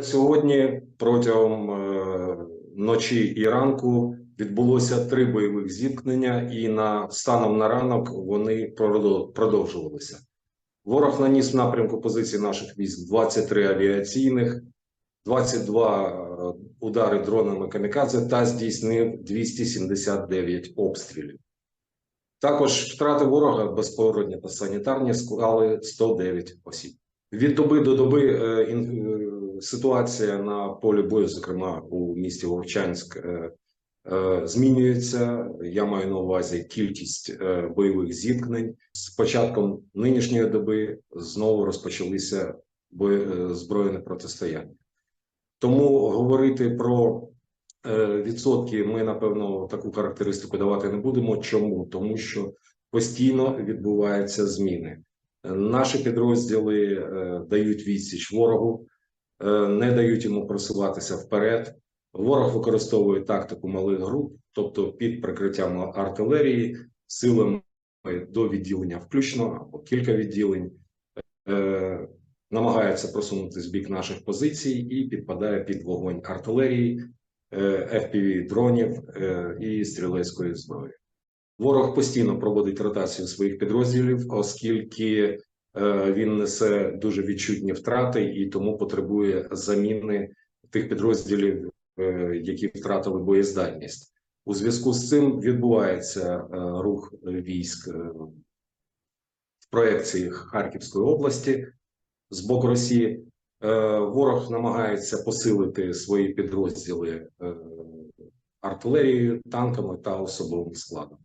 Сьогодні протягом е, ночі і ранку відбулося три бойових зіткнення, і на станом на ранок вони продовжувалися. Ворог наніс в напрямку позицій наших військ 23 авіаційних, 22 е, удари дронами камікадзе та здійснив 279 обстрілів. Також втрати ворога безповоротні та санітарні склали 109 осіб. Від доби до доби е, ситуація на полі бою, зокрема у місті Вовчанськ, е, е, змінюється. Я маю на увазі кількість е, бойових зіткнень. З початком нинішньої доби знову розпочалися збройне протистояння. Тому говорити про відсотки ми, напевно, таку характеристику давати не будемо. Чому? Тому що постійно відбуваються зміни. Наші підрозділи дають відсіч ворогу, не дають йому просуватися вперед. Ворог використовує тактику малих груп, тобто під прикриттям артилерії, силами до відділення включно або кілька відділень, е, намагається просунутися в бік наших позицій і підпадає під вогонь артилерії, е, FPV дронів е, і стрілецької зброї. Ворог постійно проводить ротацію своїх підрозділів, оскільки е, він несе дуже відчутні втрати і тому потребує заміни тих підрозділів, е, які втратили боєздатність. У зв'язку з цим відбувається е, рух військ е, в проекції Харківської області з боку Росії. Е, Ворог намагається посилити свої підрозділи е, артилерією, танками та особовим складом.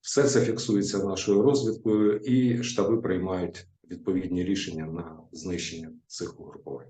Все це фіксується нашою розвідкою, і штаби приймають відповідні рішення на знищення цих угруповань.